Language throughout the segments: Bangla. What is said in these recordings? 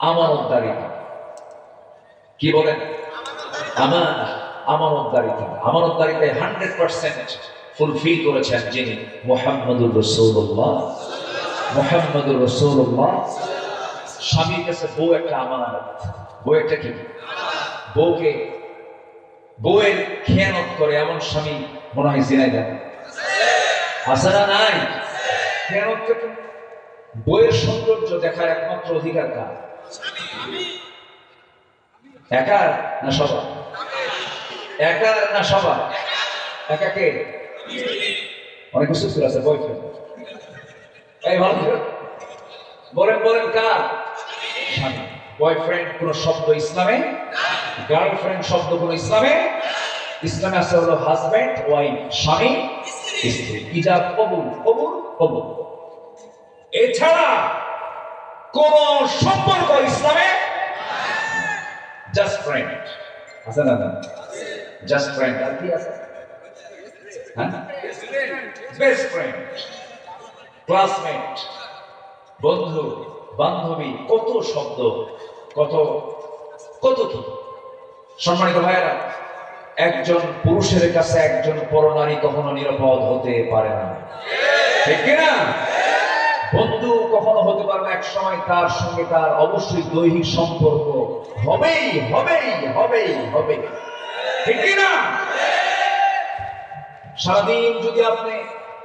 আমানতদারিতা কি বলেন? আমানতদারিতা আমানতদারিতায় হান্ড্রেড পার্সেন্ট ফুলফিল করেছেন যিনি মোহাম্মদুর রসৌল্লাহ মোহাম্মদুর রসৌল্লাহ স্বামীর কাছে বউ একটা আমানত। বউ একটা কি? বউকে বউয়ের খেয়ানত করে এমন স্বামী মনে হয় জিনাই দেন না নাই? খেয়ানত বইয়ের সৌন্দর্য দেখার একমাত্র অধিকার কার? একার না সবার? একার না সবার? একাকে অনেক কিছু ছিল আছে বয়ফ্রেন্ড বলেন। বলেন কার? স্বামী। বয়ফ্রেন্ড কোন শব্দ ইসলামে? গার্লফ্রেন্ড শব্দ কোন ইসলামে? ইসলামে আছে হলো হাজব্যান্ড, ওয়াইফ, স্বামী, স্ত্রী। ইজাব কবুল কবুল কবুল। এছাড়া কোন সম্পর্ক ইসলামে? জাস্ট ফ্রেন্ড আছে না না? জাস্ট ফ্রেন্ড আর কি আছে? বেস্ট ফ্রেন্ড ক্লাসমেট বন্ধু বান্ধবী কত শব্দ কত কত কি? সম্মানিত ভাইয়েরা একজন পুরুষের কাছে একজন পরনারী কখনো নিরাপদ হতে পারে না। ঠিক কিনা? বন্ধু কখনো না এক সময় তার সঙ্গে তার অবশ্যই দৈহিক সম্পর্ক হবেই হবেই হবেই, হবে। ঠিক কিনা? সারাদিন যদি আপনি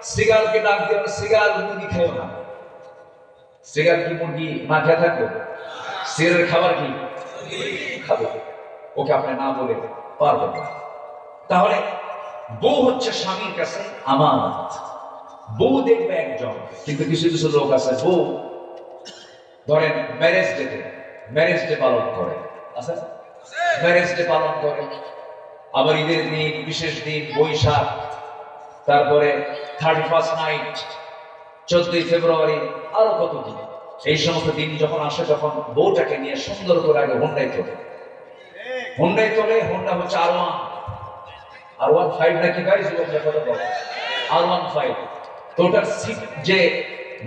সিগারকে ডাক দেন সিগার মুরগি খেও না। সিগার কি মুরগি না খেয়ে থাকবে? সিগারের খাবার কি? খাবে। ওকে আপনি না বলে পারবেন না। তাহলে বউ হচ্ছে স্বামীর কাছে আমানত। বউ দেখবে একজন, কিন্তু কিছু কিছু লোক আছে, বউ ধরেন ম্যারেজ ডেতে ম্যারেজ ডে পালন করে। আছে? ম্যারেজ ডে পালন করে। আবার ঈদের দিন, বিশেষ দিন, বৈশাখ, তারপরে থার্টি ফার্স্ট নাইট চোদ্দই ফেব্রুয়ারি, আরও কত দিন? এই সমস্ত দিন যখন আসে, তখন বউটাকে নিয়ে সুন্দর করে আগে হোন্ডাই তোলে। হোন্ডাই তোলে হোন্ডা হচ্ছে R one R one five নাকি? গাড়ি বলে আর ওয়ান ফাইভ তো ওটার সিট যে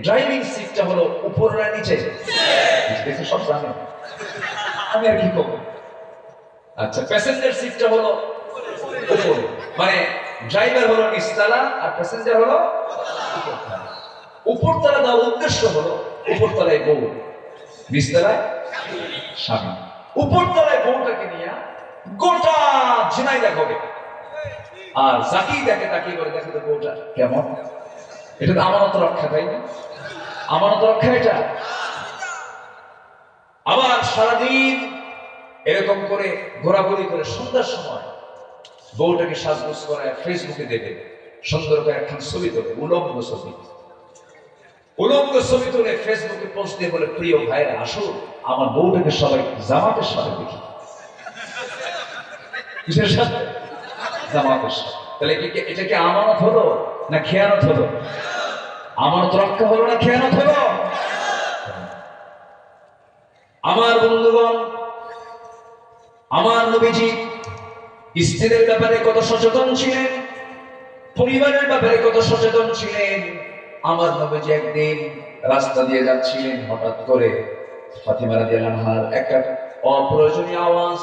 ড্রাইভিং সিটটা হলো উপর না নিচে? দেখে সব জানে। আমি আর কি করব? আচ্ছা প্যাসেঞ্জার সিটটা হলো উপরে। মানে ড্রাইভার হলো নিচতলা আর প্যাসেঞ্জার হলো উপরতলা। দেওয়ার উদ্দেশ্য হলো উপরতলায় বউ। নিচতলায় স্বামী। উপরতলায় বউটাকে নিয়ে গোটা ঝিনাইদা হবে আর জাকি দেখে তাকে করে দেখে তো বউটা কেমন? এটা তো আমানত রক্ষা, তাই না? আমানত রক্ষা এটা। আবার সারাদিন এরকম করে ঘোরাঘুরি করে সন্ধ্যার সময় বউটাকে সাজগোজ করায় ফেসবুকে দেবে সুন্দর করে একখান ছবি তোলে, উলঙ্গ ছবি। উলঙ্গ ছবি তুলে ফেসবুকে পোস্ট দিয়ে বলে, প্রিয় ভাইরা, আসুন, আমার বউটাকে সবাই জামাতের সাথে দেখি। কিসের সাথে? জামাতের সাথে। তাহলে এটা কি আমানত হলো? না খেয়ানত হলো? আমানত রক্ষা হলো না, খেয়ানত হলো? আমার বন্ধুগণ, আমার নবীজি স্ত্রীদের ব্যাপারে কত সচেতন ছিলেন? পরিবারের ব্যাপারে কত সচেতন ছিলেন? আমার নবীজি একদিন রাস্তা দিয়ে যাচ্ছিলেন, হঠাৎ করে ফাতিমা রাদিয়াল্লাহু আনহার একটা অপ্রয়োজনীয় আওয়াজ,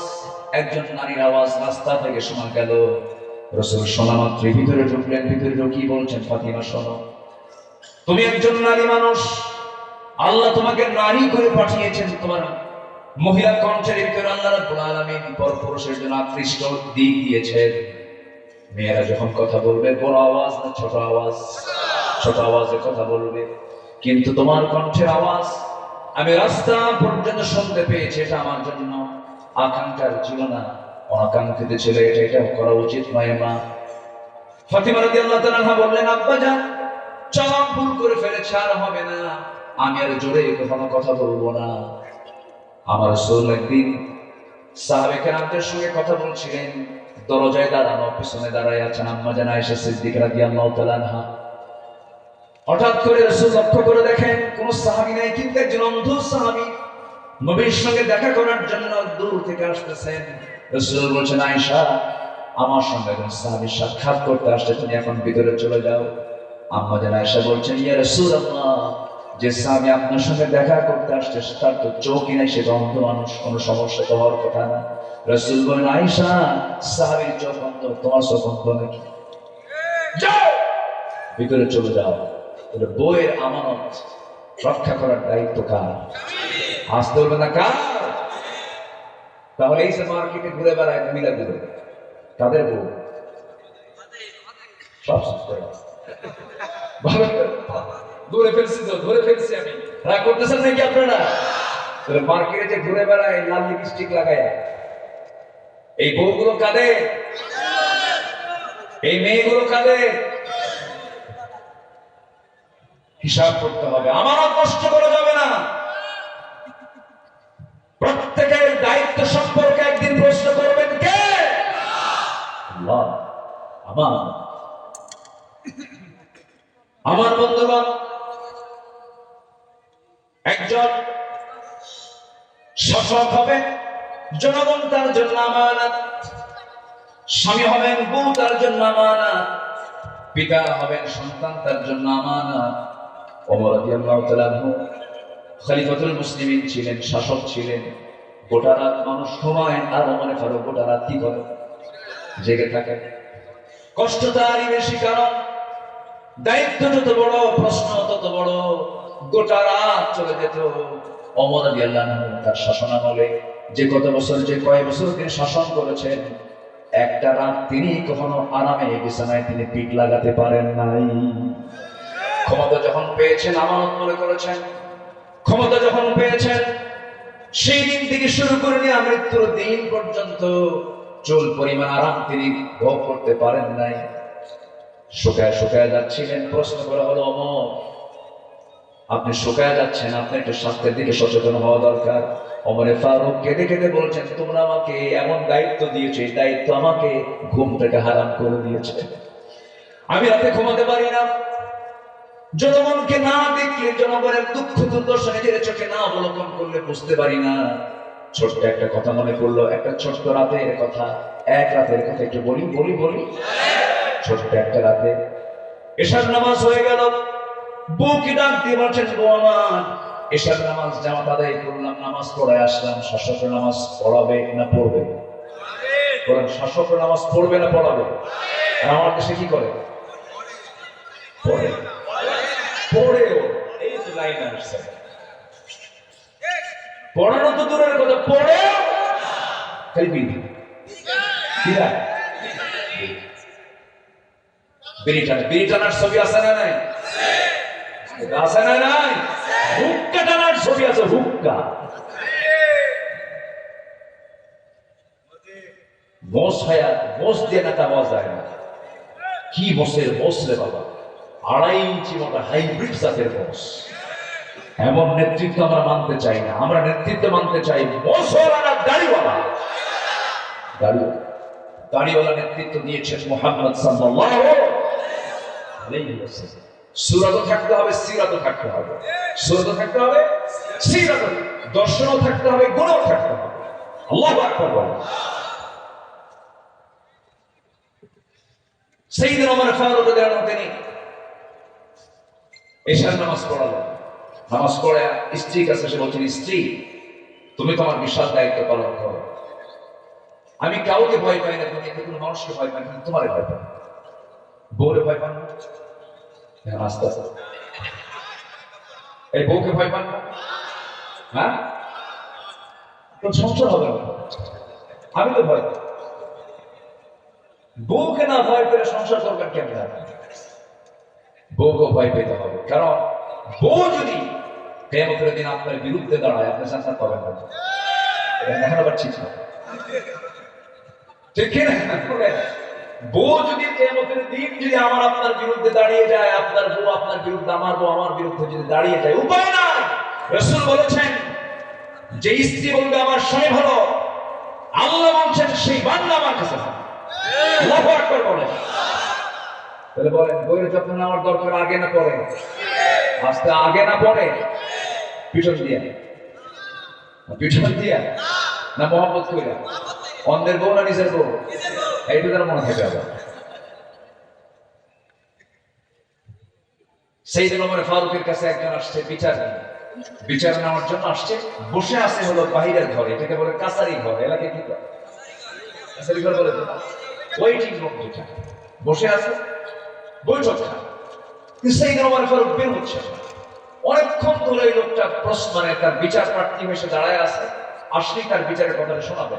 একজন নারীর আওয়াজ রাস্তা থেকে শোনা গেল। রসুল মাত্রই ভিতরে ঢুকলেন, ভিতরে বলছেন, ফাতিমা, শোনো। তুমি একজন নারী মানুষ। আল্লাহ তোমাকে নারী করে পাঠিয়েছেন তোমার মহিলা কণ্ঠের ভিতরে। আল্লাহ রাব্বুল আলামিন পর পুরুষের জন্য আকৃষ্ট দিক দিয়েছেন মেয়েরা যখন কথা বলবে, বড় আওয়াজ না ছোট আওয়াজ? ছোট আওয়াজে কথা বলবে। কিন্তু তোমার কণ্ঠের আওয়াজ আমি রাস্তা পর্যন্ত শুনতে পেয়েছি, এটা আমার জন্য। আকাঙ্ক্ষার ছিল না। অনাকাঙ্ক্ষিত ছিল, এটা এটা করা উচিত নয় মা। ফাতিমা রাদিয়াল্লাহু তাআলা বললেন, আব্বা যান চরম ভুল করে ফেলেছে আর হবে না। আমি আর জোরে কখনো কথা বলব না। আমার সোল একদিন সাহাবে কেরামদের সঙ্গে কথা বলছিলেন। দরজায় দাঁড়ানো, পিছনে দাঁড়ায় আছেন আম্মা জানা এসে সিদ্দিক রাদিয়াল্লাহু তাআলা হঠাৎ করে রসুল লক্ষ্য করে দেখেন, কোন সাহাবি নাই, কিন্তু একজন অন্ধ সাহাবি নবীর সঙ্গে দেখা করার জন্য দূর থেকে আসতেছেন। রসুল বলছেন আয়েশা আমার সঙ্গে একজন সাহাবি সাক্ষাৎ করতে আসছে তুমি এখন ভিতরে চলে যাও। আম্মা জান আয়েশা বলছেন ইয়া রাসূলুল্লাহ যে স্বামী আপনার সঙ্গে দেখা করতে আসছে তার তো চোখই নাই সে অন্ধ মানুষ কোনো সমস্যা তো হওয়ার কথা না। রসুল বলেন আইসা সাহাবির চোখ অন্ধ তোমার চোখ অন্ধ নাকি? ভিতরে চলে যাও। বলে, বইয়ের আমানত রক্ষা করার দায়িত্ব কার? আসতে বলবে না কার? তাহলে এই যে মার্কেটে ঘুরে বেড়ায় মহিলা ঘুরে। তাদের বউ। সব। ধরে ফেলছি তো ধরে ফেলছি আমি। রাগ করতেছেন নাকি আপনারা? মার্কেটে যে ঘুরে বেড়ায় লাল লিপস্টিক লাগায়। এই বউগুলো কাঁদে? এই মেয়েগুলো কাঁদে? হিসাব করতে হবে। আমারও কষ্ট করা যাবে না। প্রত্যেকের দায়িত্ব সম্পর্কে একদিন প্রশ্ন করবেন কে? আমার। আমার বন্ধুগণ, একজন শাসক হবেন, জনগণ তার জন্য আমানত, স্বামী হবেন, বউ তার জন্য আমানত, পিতা হবেন, সন্তান তার জন্য আমানত। তাআলা আনহু খলিফাতুল মুসলিমিন ছিলেন, শাসক ছিলেন। গোটা রাত মানুষ ঘুমায়, আর মনে ফারুক গোটা রাত কি করে? জেগে থাকে। কষ্ট তারই বেশি কারণ, দায়িত্ব যত বড়, প্রশ্ন তত বড়, গোটা রাত চলে যেত। অমর আলী আল্লাহ তার শাসনামলে যে কত বছর, যে কয় বছর তিনি শাসন করেছেন, একটা রাত তিনি কখনো আরামে বিছানায় তিনি পিঠ লাগাতে পারেন নাই। ক্ষমতা যখন পেয়েছেন, আমানত মনে করেছেন ক্ষমতা যখন পেয়েছেন, সেই দিন থেকে শুরু করে নিয়ে মৃত্যুর দিন পর্যন্ত চুল পরিমাণ আরাম তিনি ভোগ করতে পারেন নাই। শুকায় শুকায় যাচ্ছিলেন। প্রশ্ন করা হলো অমর আপনি শুকায় যাচ্ছেন আপনি একটু স্বাস্থ্যের দিকে সচেতন হওয়া দরকার। অমরে ফারুক কেঁদে কেঁদে বলছেন, তোমরা আমাকে এমন দায়িত্ব দিয়েছে, এই দায়িত্ব আমাকে ঘুম থেকে হারাম করে দিয়েছে। আমি রাতে ঘুমাতে পারি না জনগণকে না দেখলে জনগণের দুঃখ দুর্দশা নিজের চোখে না অবলোকন করলে বুঝতে পারি না। ছোট্ট একটা কথা মনে পড়ল, একটা ছোট্ট রাতের কথা। এক রাতের কথা একটু বলি বলি বলি। ছোট্ট একটা রাতে। এশার নামাজ হয়ে গেল। বউকে ডাক দিয়ে বলছেন আমার, এশার নামাজ জামাত আদায় করলাম, নামাজ পড়ায় আসলাম। শাসক নামাজ পড়াবে না পড়বে? বলেন শাসক নামাজ পড়বে না পড়াবে? আমার দেশে কি করে? পড়ে। পড়েও। এই তো লাইন আসছে পড়ানো তো দূরের কথা পড়েও খালি বিড়ি কিরা বিড়ি টানা বিড়ি টানার ছবি আছে না নাই? আছে না নাই? হুক্কা টানার ছবি আছে হুক্কা। বস বস দিয়ে না তা যায় না। কি বসের বস রে বাবা? আড়াই ইঞ্চি মতো হাইব্রিড জাতের বস এমন নেতৃত্ব আমরা মানতে চাই না। আমরা নেতৃত্ব মানতে চাই বসওয়ালা দাড়িওয়ালা। দাড়িওয়ালা। নেতৃত্ব দিয়েছেন মোহাম্মদ সুরাতও থাকতে হবে, সিরাতও থাকতে হবে। সুরাতও থাকতে হবে, সিরাতও। দর্শনও থাকতে হবে, গুণও থাকতে হবে। আল্লাহু আকবার বলেন। সেইদিন আমার ফারুক আনহু তিনি এশার নামাজ পড়ালো। নামাজ পড়ে স্ত্রীর কাছে এসে বলছেন স্ত্রী, তুমি তোমার বিশাল দায়িত্ব পালন করো। আমি কাউকে ভয় পাই না দুনিয়াতে কোনো মানুষকে ভয় পাই না তোমারে ভয় পাই। বউরে ভয় পান না? আস্তে আস্তে এই বউকে ভয় পান না? হ্যাঁ? সংসার হবে না। আমি তো ভয় বউকে না ভয় করে সংসার করবেন কেমন? বউকে ভয় পেতে হবে। কারণ বউ যদি কেমতের দিন আপনার বিরুদ্ধে দাঁড়ায়, আপনি সংসার পাবেন না। এটা দেখানো পাচ্ছি না। ঠিক বউ যদি কেমতের দিন যদি আমার আপনার বিরুদ্ধে দাঁড়িয়ে যায়, আপনার বউ আপনার বিরুদ্ধে, আমার বউ আমার বিরুদ্ধে যদি দাঁড়িয়ে যায়, উপায় নাই। রসুল বলেছেন, যে স্ত্রী বলবে, আমার স্বামী ভালো, আল্লাহ বলছেন, সেই বান্দা আমার কাছে। আল্লাহু আকবার বলেন। তাহলে বলেন, বইয়ের যত্ন নেওয়ার দরকার আগে না পরে? আস্তে আগে না পরে? পিছন দিয়া। পিছন দিয়া? না মোহাম্মদ কইরা? অন্যের বউ না নিজের বউ? এইটু তারা মনে থাকে আবার। সেই দিন ওমর ফারুকের কাছে একজন আসছে বিচার। বিচার নেওয়ার জন্য আসছে, বসে আছে হলো বাহিরের ঘরে, এটাকে বলে কাছারি ঘর, এলাকায় কি? কাছারি ঘর বলে ওয়েটিং রুম যেটা। বসে আছে। বৈঠক হচ্ছে। অনেকক্ষণ ধরে লোকটা প্রশ্ন মানে তার বিচার প্রার্থী হয়ে সে দাঁড়ায় আছে। তার বিচারের শোনাবে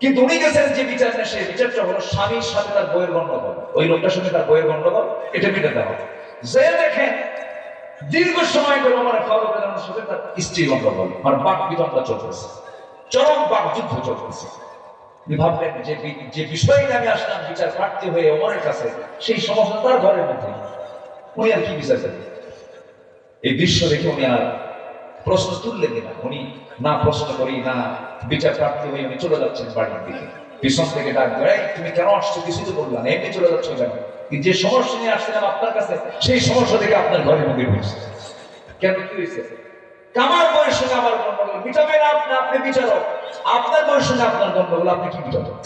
কিন্তু উনি গেছেন যে বিচার সেই বিচারটা হলো স্বামীর সাথে তার বইয়ের গন্ডগোল ওই লোকটার সঙ্গে তার বইয়ের গন্ডগোল এটা মেটাতে হবে যে দেখেন, দীর্ঘ সময় ধরে আমার ফারুক তার স্ত্রী গন্ডগোল আর বাক বিতণ্ডা চলতেছে। চরম বাক যুদ্ধ চলতেছে। ভাবলেন যে যে বিষয়ে আমি আসলাম, বিচার প্রার্থী হয়ে ওমরের কাছে, সেই ঘরের মধ্যে। উনি আর কি বিচার করবেন? এই দৃশ্য দেখে উনি আর প্রশ্ন তুললেন না উনি না প্রশ্ন করি, না বিচার প্রাপ্তি হয়ে উনি চলে যাচ্ছেন বাড়ির দিকে। পিছন থেকে ডাক দেয় তুমি কেন আসছো? কিছু তো বললাম এমনি চলে যাচ্ছ কেন? যে সমস্যা নিয়ে আসছিলাম আপনার কাছে, সেই সমস্যা থেকে আপনার ঘরের মধ্যে হয়েছে কেন কি হয়েছে? কামার বয়স আমার মিটাবেন আপনি আপনি বিচারক। আপনার বয়স সঙ্গে আপনার গন্ডগোল আপনি কি মিটাবেন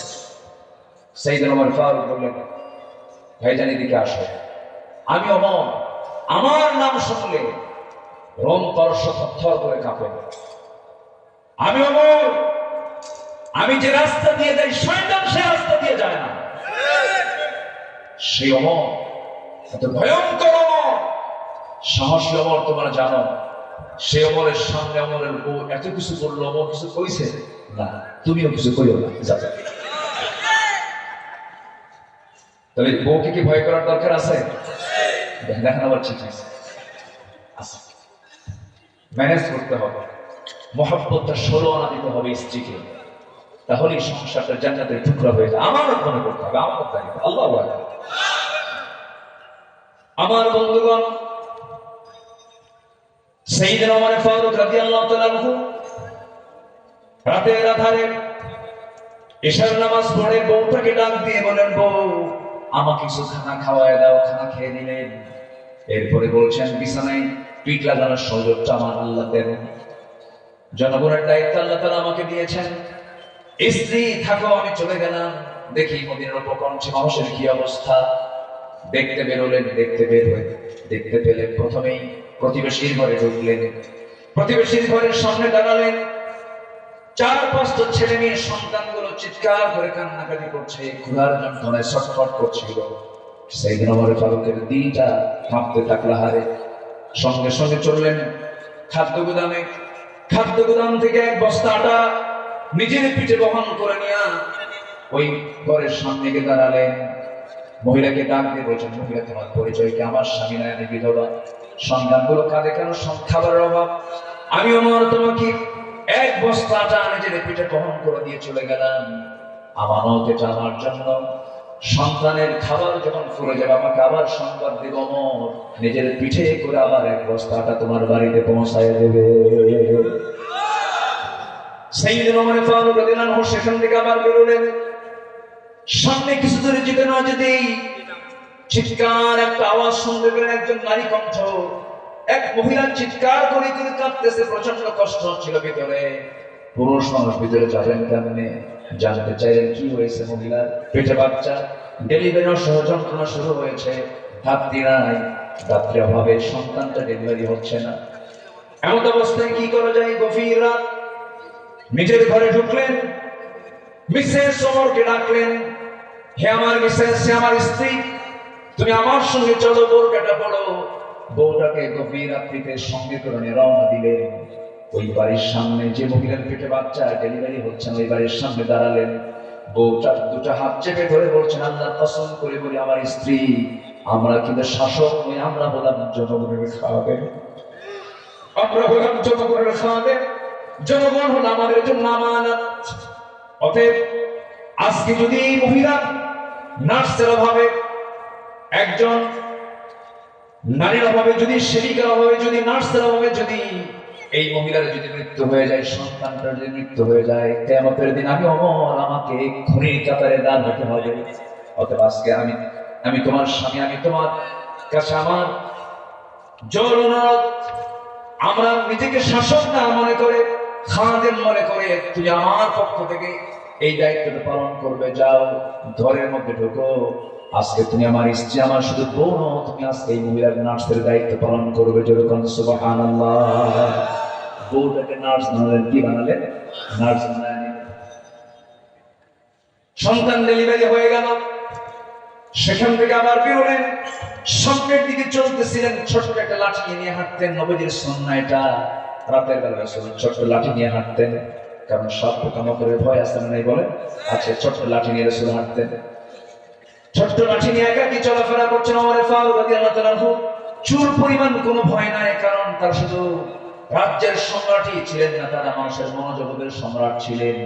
সেই দিন আমার ফারুক বললেন ভাইজান এদিকে আসো। আমি অমর। আমার নাম শুনলে রোম পরশ থর করে কাঁপে। আমি অমর। আমি যে রাস্তা দিয়ে যাই, শয়তান সে রাস্তা দিয়ে যায় না। সেই অমর, এত ভয়ঙ্কর অমর। সাহসী অমর, তোমরা জানো সে অমরের সামনে অমরের বউ এত কিছু করল অমর কিছু কইছে? না, তুমিও কিছু কইও না যাতে তাহলে বউকে কি ভয় করার দরকার আছে? দেখেন আবার ঠিক আছে। আছে ম্যানেজ করতে হবে। মহাব্বতটা ষোলো আনা দিতে হবে স্ত্রীকে। তাহলেই সংসারটা জান্নাতের টুকরা হয়ে যায়। আমার মনে করতে হবে, আমার আল্লাহ আমার বন্ধুগণ সেই দিন আমার ফারুক রাজি আল্লাহ রাতের আধারে নামাজ পড়ে বউটাকে ডাক দিয়ে বলেন বউ, আমাকে কিছু খানা খাওয়ায় দাও, খানা খেয়ে এরপরে বলছেন, বিছানায় পিঠ লাগানোর সুযোগটা আমার আল্লাহ দেন। জনগণের দায়িত্ব আল্লাহ তালা আমাকে দিয়েছেন। স্ত্রী, থাকো, আমি চলে গেলাম। দেখি মদিনের উপকণ্ঠে মানুষের কি অবস্থা? দেখতে বেরোলেন দেখতে বের হয়ে, দেখতে পেলেন প্রথমেই প্রতিবেশীর ঘরে ঢুকলেন। প্রতিবেশীর ঘরের সামনে দাঁড়ালেন। চার পাঁচটা ছেলে মেয়ে সন্তানগুলো চিৎকার করে কান্নাকাটি করছে ক্ষুধার যন্ত্রণায় ছটফট করছিল। সেই হারে সঙ্গে সঙ্গে চললেন খাদ্য গুদামে। খাদ্য গুদাম থেকে এক বস্তা আটা নিজের পিঠে বহন করে নিয়ে ওই ঘরের সামনে গিয়ে দাঁড়ালেন। মহিলাকে ডাক দিয়ে বলছেন, মহিলা, তোমার পরিচয় কি আমার স্বামী নয় আমি বিধবা? সন্তানগুলো কাঁদে কেন? খাবারের অভাব। আমি আমার তোমাকে এক বস্তা আটা নিজের পিঠে বহন করে দিয়ে চলে গেলাম। আমানত এটা আমার জন্য। সন্তানের খাবার যখন ফুরে যাবে, আমাকে আবার সংবাদ দেব নিজের পিঠে করে আবার এক বস্তাটা তোমার বাড়িতে পৌঁছায় দেবে। সেই দিন রাদিয়াল্লাহু আনহু সেখান থেকে আবার বেরোলেন। সামনে কিছু দূরে যেতে না যেতেই চিৎকার, একটা আওয়াজ শুনতে পেলেন একজন নারী কণ্ঠ। এক মহিলা চিৎকার করে করে কাঁদতেছে প্রচণ্ড কষ্ট হচ্ছিল ভিতরে। পুরুষ মানুষ ভিতরে যাবেন কেমনে? জানতে চাইলেন কি হয়েছে মহিলার? পেটে বাচ্চা? ডেলিভারি সহ যন্ত্রণা শুরু হয়েছে। ধাত্রী নাই। ধাত্রী অভাবে সন্তানটা ডেলিভারি হচ্ছে না। এমন অবস্থায় কি করা যায় গভীর রাত? নিজের ঘরে ঢুকলেন। মিসেস সমরকে ডাকলেন, হে আমার মিসেস, হে আমার স্ত্রী। তুমি আমার সঙ্গে চলো, বোরকাটা পড়ো। বউটাকে গভীর রাত্রিতে সঙ্গে করে রওনা দিলেন ওই বাড়ির সামনে যে মহিলার পেটে বাচ্চা, ডেলিভারি হচ্ছে ওই বাড়ির সামনে দাঁড়ালেন। বউটা দুটো হাত চেপে ধরে বলছেন, আল্লাহ পছন্দ করে বলি, আমার স্ত্রী, আমরা কিন্তু শাসক নই, আমরা বললাম জনগণের খাওয়াবে আমরা বললাম জনগণের খাওয়াবে জনগণ হলো আমাদের জন্য আমানত। অতএব আজকে যদি মহিলা নার্সের অভাবে একজন নারীর অভাবে যদি, সেবিকার অভাবে যদি, নার্সের অভাবে যদি এই মহিলার যদি মৃত্যু হয়ে যায়, সন্তানটার যদি মৃত্যু হয়ে যায় কেমতের দিন আমি অমর, আমাকে খুনির কাতারে দান হতে হবে। অতএব আজকে আমি আমি তোমার স্বামী, আমি তোমার কাছে আমার জোর অনুরোধ, আমরা নিজেকে শাসক না মনে করে, খাদেম মনে করে, তুমি আমার পক্ষ থেকে এই দায়িত্বটা পালন করবে। যাও, ঘরের মধ্যে ঢোকো। আজকে তুমি আমার স্ত্রী, আমার শুধু বউ নও তুমি আজকে এই মহিলার নার্সের দায়িত্ব পালন করবে যেরকম, সুবহানাল্লাহ। বউটাকে নার্স বানালেন, কি বানালেন? নার্স সন্তান ডেলিভারি হয়ে গেল। সেখান থেকে আবার বেরোলেন। স্বপ্নের দিকে চলতেছিলেন, ছোট্ট একটা লাঠি নিয়ে হাঁটতেন। নবীজির সন্না রাতের বেলা ছোট্ট লাঠি নিয়ে হাঁটতেন। কারণ সব পোকামাকড়ের ভয় না নাই বলে আচ্ছা ছোট্ট লাঠি নিয়ে রসুল হাঁটতেন। ছোট্ট লাঠি নিয়ে একাকি চলাফেরা করছেন আমার ফারুক রাদিয়াল্লাহু তাআলা আনহু। চুল পরিমাণ কোনো ভয় নাই, কারণ তার শুধু রাজ্যের সম্রাটই ছিলেন না, তারা মানুষের মনোজগতের সম্রাট ছিলেন।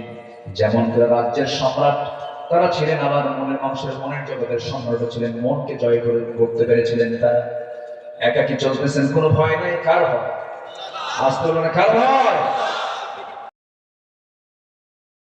যেমন করে রাজ্যের সম্রাট, তারা ছিলেন আবার মনের মানুষের মনের জগতের সম্রাট ছিলেন, মনকে জয় করে করতে পেরেছিলেন তারা। একাকি চলতেছেন কোনো ভয় নাই? কার ভয়? আজ তো কার ভয়?